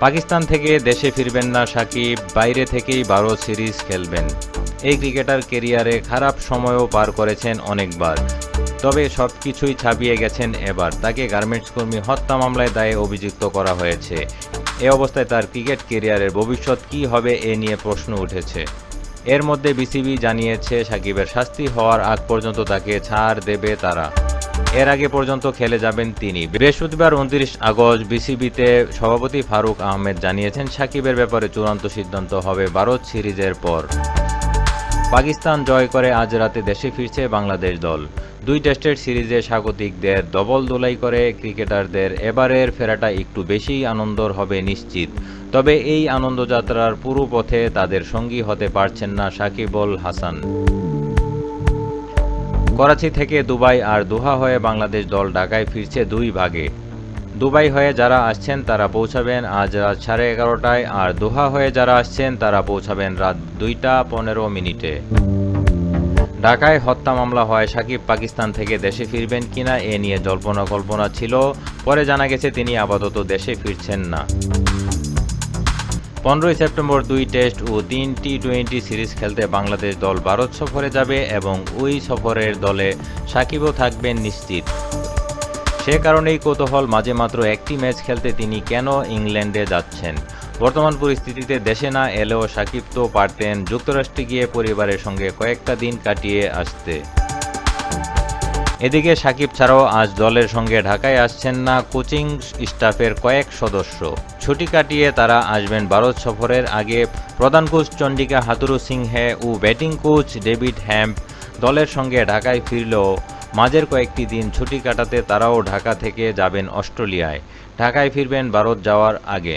পাকিস্তান থেকে দেশে ফিরবেন না সাকিব, বাইরে থেকেই বারো সিরিজ খেলবেন। এই ক্রিকেটার কেরিয়ারে খারাপ সময়ও পার করেছেন অনেকবার। তবে সব কিছুই ছাপিয়ে গেছেন এবার। তাকে গার্মেন্টস কর্মী হত্যা মামলায় দায়ে অভিযুক্ত করা হয়েছে। এ অবস্থায় তার ক্রিকেট কেরিয়ারের ভবিষ্যৎ কি হবে এ নিয়ে প্রশ্ন উঠেছে। এর মধ্যে বিসিবি জানিয়েছে, সাকিবের শাস্তি হওয়ার আগ পর্যন্ত তাকে ছাড় দেবে তারা। এর আগে পর্যন্ত খেলে যাবেন তিনি। বৃহস্পতিবার উনত্রিশ আগস্ট বিসিবিতে সভাপতি ফারুক আহমেদ জানিয়েছেন, সাকিবের ব্যাপারে চূড়ান্ত সিদ্ধান্ত হবে ভারত সিরিজের পর। পাকিস্তান জয় করে আজ রাতে দেশে ফিরছে বাংলাদেশ দল। দুই টেস্টের সিরিজে স্বাগতিকদের দবল দোলাই করে ক্রিকেটারদের। এবারের ফেরাটা একটু বেশি আনন্দর হবে নিশ্চিত। তবে এই আনন্দযাত্রার পুরো পথে তাদের সঙ্গী হতে পারছেন না সাকিবুল হাসান। করাচি থেকে দুবাই আর দোহা হয়ে বাংলাদেশ দল ঢাকায় ফিরছে দুই ভাগে। দুবাই হয়ে যারা আসছেন তারা পৌঁছাবেন আজ রাত সাড়ে এগারোটায় আর দোহা হয়ে যারা আসছেন তারা পৌঁছাবেন রাত দুইটা পনেরো মিনিটে। ঢাকায় হত্যা মামলা হয় সাকিব পাকিস্তান থেকে দেশে ফিরবেন কিনা এ নিয়ে জল্পনা কল্পনা ছিল। পরে জানা গেছে তিনি আপাতত দেশে ফিরছেন না। পনেরোই সেপ্টেম্বর দুই টেস্ট ও তিন টি টোয়েন্টি সিরিজ খেলতে বাংলাদেশ দল ভারত সফরে যাবে এবং ওই সফরের দলে সাকিবও থাকবেন নিশ্চিত। সে কারণেই কৌতূহল মাঝে মাত্র একটি ম্যাচ খেলতে তিনি কেন ইংল্যান্ডে যাচ্ছেন? বর্তমান পরিস্থিতিতে দেশে না এলেও সাকিব তো পারতেন যুক্তরাষ্ট্রে গিয়ে পরিবারের সঙ্গে কয়েকটা দিন কাটিয়ে আসতে। এদিকে সাকিব ছাড়াও আজ দলের সঙ্গে ঢাকায় আসছেন না কোচিং স্টাফের কয়েক সদস্য। ছুটি কাটিয়ে তারা আসবেন ভারত সফরের আগে। প্রধান কোচ চন্ডিকা হাতুরু সিংহে ও ব্যাটিং কোচ ডেভিড হ্যাম্প দলের সঙ্গে ঢাকায় ফিরলেও মাঝের কয়েকটি দিন ছুটি কাটাতে তারাও ঢাকা থেকে যাবেন অস্ট্রেলিয়ায়। ঢাকায় ফিরবেন ভারত যাওয়ার আগে।